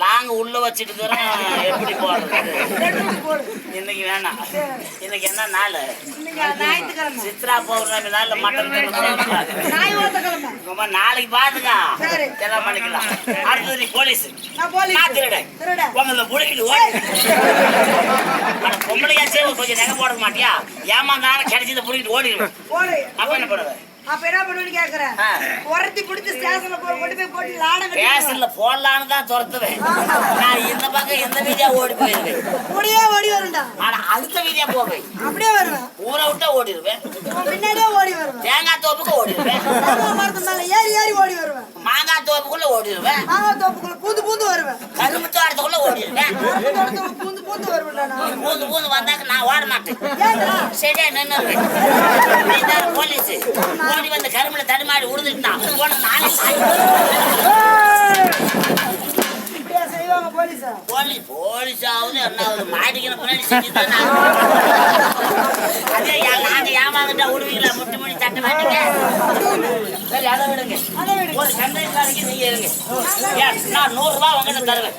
Long உள்ள வச்சுட்டு இருக்கிறோம் எப்படி போடுறது இன்னைக்கு வேணாம். இன்னைக்கு என்ன நாள்? சித்ரா பௌர்ணமி நாள்ல மட்டன் ரொம்ப நாளைக்கு சரி. எல்லாம் பண்ணிக்கலாம். அடுத்தது நீ போலீஸ். நான் திருடன் உங்களை ஓடி. பொம்பளையாச்சே கொஞ்சம் நகை போட மாட்டியா? ஏமாந்தாலும் கிடைச்சதை புடிக்கிட்டு போடு அப்ப என்ன பண்ணுவேன் அப்ப என்ன பண்ணுவேன்னு கேக்குறேன். உரத்தி பிடிச்சி ஸ்டேஷன்ல போய் கொண்டு போய் போட்டு லாடம் பேசல போடலான்னு தான் துரத்துவேன். நான் இந்த பக்கம் எந்த வீதியா ஓடி போயிருவேன். ஓடியே ஓடி வரும்டா. ஆனா அடுத்த வீதியா போவேன். அப்படியே வருவேன். ஊரை விட்டா ஓடிடுவேன். பின்னாடியே ஓடி வருவேன். தேங்காய் தோப்புக்கு ஓடிடுவேன். மரத்து மேல ஏறி ஏறி ஓடி வருவேன். மாங்காய் தோப்புக்குள்ள ஓடிடுவேன். மாங்காய் தோப்புக்குள்ள பூந்து பூந்து வருவேன். கரும்பு தோட்டத்துக்குள்ள ஓடிடுவேன் நான். பூந்து பூந்து வந்தாக்க நான் ஓட மாட்டேன் சரியா நின்று போலீஸ். ஓடி வந்து கரும்புல தடுமாடி விழுந்துட்டான் உனக்கு நானே போலீஸா? போலீஸ் ஆகுது என்ன மாட்டிக்கிற பின்னாடி அதே யா- ஏமாந்துட்டா விடுவீங்களா முட்டி முடி தட்ட மாட்டீங்க. சரி அதை விடுங்க. ஒரு சந்தைக்காரங்க நீங்க இருங்க. நான் நூறு ரூபாய் உங்ககிட்ட தருவேன்.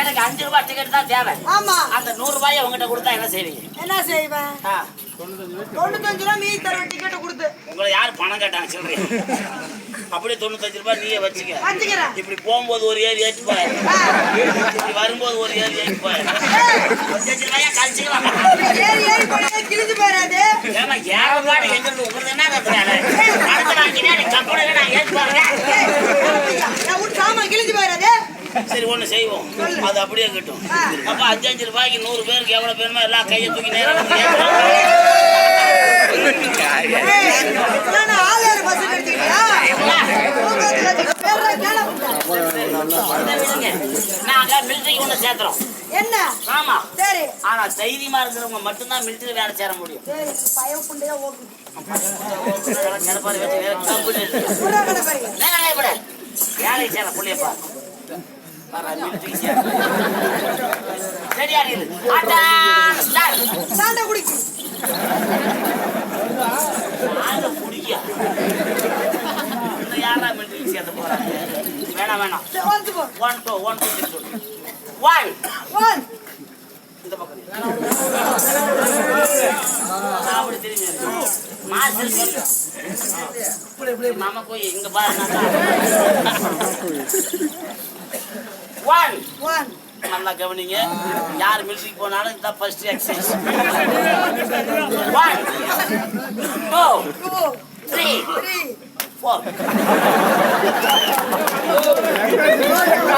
எனக்கு அஞ்சு ரூபாய் டிக்கெட் தான் தேவை. ஆமா. அந்த நூறு ரூபாயை உங்ககிட்ட கொடுத்தா என்ன செய்வீங்க? என்ன செய்வேன்? தொண்ணூத்தஞ்சு ரூபா மீதி தருவேன் டிக்கெட்டை கொடுத்து. உங்களை யார் பணம் கேட்டாங்க சொல்றீங்க? அப்படியே தொண்ணூத்தஞ்சு ரூபாய் நீயே வச்சுக்க. இப்படி போகும்போது ஒரு ஏறி ஏற்றி போய். இப்படி வரும்போது ஒரு ஏறி ஏற்றி போய். கழிச்சுக்கலாம் ஏமா ஏகப்பாடு எங்கிருந்து உங்களுக்கு என்ன கத்துறாரு அடுத்த வாங்கினா நீ கப்பட நான் ஏற்றி போறேன்? ஏய், அப்படியா? நான் விட்டு சாமான் கிழிஞ்சு போயிடாது சரி ஒண்ணு செய்வோம். அது அப்படியே கட்டும். அப்ப அஞ்சு அஞ்சு ரூபாய்க்கு நூறு பேருக்கு எவ்வளவு பேருமோ எல்லாம் கையை தூக்கி நேரம் நாங்க மிலிட்டரிக்கு ஒண்ணு சேர்த்துறோம் என்ன? ஆமா. சரி. ஆனா தைரியமா இருக்கிறவங்க மட்டும்தான் மிலிட்டரி வேலை சேர முடியும். வேலை சேர புள்ளையப்பா. சரியா இருக்குது. மிலிட்டரிக்கு சேர்த்த போறாங்க? வேணாம் வேணாம். One two one two three சொல்லு ஒன் ஒன் இந்த பக்கம். அப்படி திரும்பி. மாஸ்டர் சொல்லு மாமா போய் இங்க பாரு ஒன் ஒன் நல்லா கவனிங்க. யார் மிலிட்டரிக்கு போனாலும் இதுதான் first exercise one two two three four